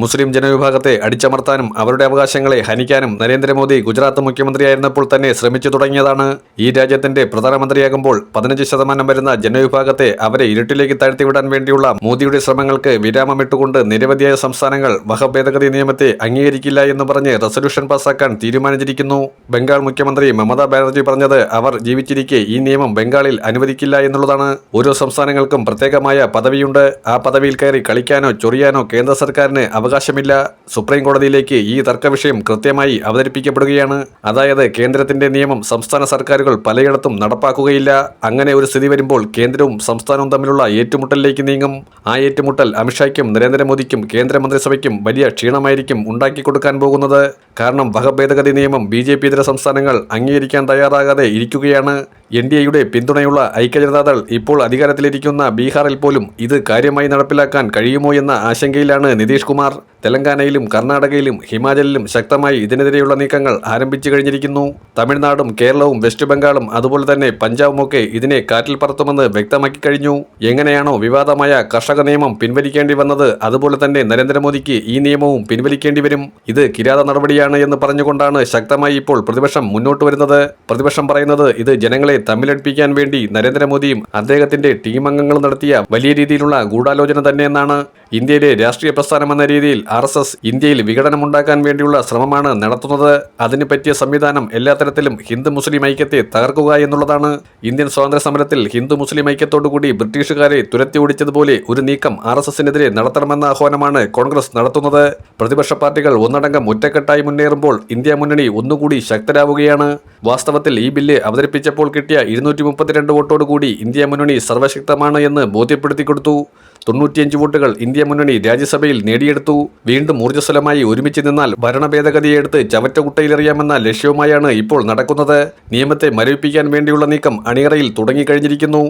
മുസ്ലിം ജനവിഭാഗത്തെ അടിച്ചമർത്താനും അവരുടെ അവകാശങ്ങളെ ഹനിക്കാനും നരേന്ദ്രമോദി ഗുജറാത്ത് മുഖ്യമന്ത്രിയായിരുന്നപ്പോൾ തന്നെ ശ്രമിച്ചു തുടങ്ങിയതാണ്. ഈ രാജ്യത്തിന്റെ പ്രധാനമന്ത്രിയാകുമ്പോൾ പതിനഞ്ച് ശതമാനം വരുന്ന ജനവിഭാഗത്തെ അവരെ ഇരുട്ടിലേക്ക് താഴ്ത്തിവിടാൻ വേണ്ടിയുള്ള മോദിയുടെ ശ്രമങ്ങൾക്ക് വിരാമമിട്ടുകൊണ്ട് നിരവധിയായ സംസ്ഥാനങ്ങൾ വഹഭേദഗതി നിയമത്തെ അംഗീകരിക്കില്ല എന്ന് പറഞ്ഞ് റെസൊല്യൂഷൻ പാസാക്കാൻ തീരുമാനിച്ചിരിക്കുന്നു. ബംഗാൾ മുഖ്യമന്ത്രി മമതാ ബാനർജി പറഞ്ഞത് അവർ ജീവിച്ചിരിക്കെ ഈ നിയമം ബംഗാളിൽ അനുവദിക്കില്ല എന്നുള്ളതാണ്. ഓരോ സംസ്ഥാനങ്ങൾക്കും പ്രത്യേകമായ പദവിയുണ്ട്. ആ പദവിയിൽ കയറി കളിക്കാനോ ചൊറിയാനോ കേന്ദ്ര സർക്കാരിന് അവകാശമില്ല. സുപ്രീം കോടതിയിലേക്ക് ഈ തർക്കവിഷയം കൃത്യമായി അവതരിപ്പിക്കപ്പെടുകയാണ്. അതായത് കേന്ദ്രത്തിന്റെ നിയമം സംസ്ഥാന സർക്കാരുകൾ പലയിടത്തും നടപ്പാക്കുകയില്ല. അങ്ങനെ ഒരു സ്ഥിതി വരുമ്പോൾ കേന്ദ്രവും സംസ്ഥാനവും തമ്മിലുള്ള ഏറ്റുമുട്ടലിലേക്ക് നീങ്ങും. ആ ഏറ്റുമുട്ടൽ അമിത്ഷായ്ക്കും നരേന്ദ്രമോദിക്കും കേന്ദ്രമന്ത്രിസഭയ്ക്കും വലിയ ക്ഷീണമായിരിക്കും ഉണ്ടാക്കി കൊടുക്കാൻ പോകുന്നത്. കാരണം വകഭേദഗതി നിയമം ബി ജെ പി ഇതര സംസ്ഥാനങ്ങൾ അംഗീകരിക്കാൻ തയ്യാറാകാതെ ഇരിക്കുകയാണ്. എൻ ഡി എയുടെ പിന്തുണയുള്ള ഐക്യജനതാദൾ ഇപ്പോൾ അധികാരത്തിലിരിക്കുന്ന ബീഹാറിൽ പോലും ഇത് കാര്യമായി നടപ്പിലാക്കാൻ കഴിയുമോ എന്ന ആശങ്കയിലാണ് നിതീഷ് കുമാർ. തെലങ്കാനയിലും കർണാടകയിലും ഹിമാചലിലും ശക്തമായി ഇതിനെതിരെയുള്ള നീക്കങ്ങൾ ആരംഭിച്ചു കഴിഞ്ഞിരിക്കുന്നു. തമിഴ്നാടും കേരളവും വെസ്റ്റ് ബംഗാളും അതുപോലെ തന്നെ പഞ്ചാബുമൊക്കെ ഇതിനെ കാറ്റിൽ പറത്തുമെന്ന് വ്യക്തമാക്കി കഴിഞ്ഞു. എങ്ങനെയാണോ വിവാദമായ കർഷക നിയമം പിൻവലിക്കേണ്ടി വന്നത് അതുപോലെ തന്നെ നരേന്ദ്രമോദിക്ക് ഈ നിയമവും പിൻവലിക്കേണ്ടി വരും. ഇത് കിരാത നടപടിയാണ് എന്ന് പറഞ്ഞുകൊണ്ടാണ് ശക്തമായി ഇപ്പോൾ പ്രതിപക്ഷം മുന്നോട്ട് വരുന്നത്. പ്രതിപക്ഷം പറയുന്നത് ഇത് ജനങ്ങളെ തമ്മിലടിപ്പിക്കാൻ വേണ്ടി നരേന്ദ്രമോദിയും അദ്ദേഹത്തിന്റെ ടീം അംഗങ്ങളും നടത്തിയ വലിയ രീതിയിലുള്ള ഗൂഢാലോചന തന്നെയെന്നാണ്. ഇന്ത്യയിലെ രാഷ്ട്രീയ പ്രസ്ഥാനം എന്ന രീതിയിൽ ആർ എസ് എസ് ഇന്ത്യയിൽ വിഘടനമുണ്ടാക്കാൻ വേണ്ടിയുള്ള ശ്രമമാണ് നടത്തുന്നത്. അതിന് പറ്റിയ സംവിധാനം എല്ലാ തരത്തിലും ഹിന്ദു മുസ്ലിം ഐക്യത്തെ തകർക്കുക എന്നുള്ളതാണ്. ഇന്ത്യൻ സ്വാതന്ത്ര്യ സമരത്തിൽ ഹിന്ദു മുസ്ലിം ഐക്യത്തോടുകൂടി ബ്രിട്ടീഷുകാരെ തുരത്തി ഓടിച്ചതുപോലെ ഒരു നീക്കം ആർ എസ് എസിനെതിരെ നടത്തണമെന്ന ആഹ്വാനമാണ് കോൺഗ്രസ് നടത്തുന്നത്. പ്രതിപക്ഷ പാർട്ടികൾ ഒന്നടങ്കം ഒറ്റക്കെട്ടായി മുന്നേറുമ്പോൾ ഇന്ത്യ മുന്നണി ഒന്നുകൂടി ശക്തരാവുകയാണ്. വാസ്തവത്തിൽ ഈ ബില്ല് അവതരിപ്പിച്ചപ്പോൾ കിട്ടിയ ഇരുന്നൂറ്റി മുപ്പത്തിരണ്ട് വോട്ടോടുകൂടി ഇന്ത്യ മുന്നണി സർവശക്തമാണ് എന്ന് ബോധ്യപ്പെടുത്തി കൊടുത്തു തൊണ്ണൂറ്റിയഞ്ച് വോട്ടുകൾ ഇന്ത്യ മുന്നണി രാജ്യസഭയിൽ നേടിയെടുത്തു. വീണ്ടും ഊർജസ്വലമായി ഒരുമിച്ച് നിന്നാൽ ഭരണഭേദഗതിയെടുത്ത് ചവറ്റകുട്ടയിലെറിയാമെന്ന ലക്ഷ്യവുമായാണ് ഇപ്പോൾ നടക്കുന്നത്. നിയമത്തെ മരവിപ്പിക്കാൻ വേണ്ടിയുള്ള നീക്കം അണിയറയിൽ തുടങ്ങിക്കഴിഞ്ഞിരിക്കുന്നു.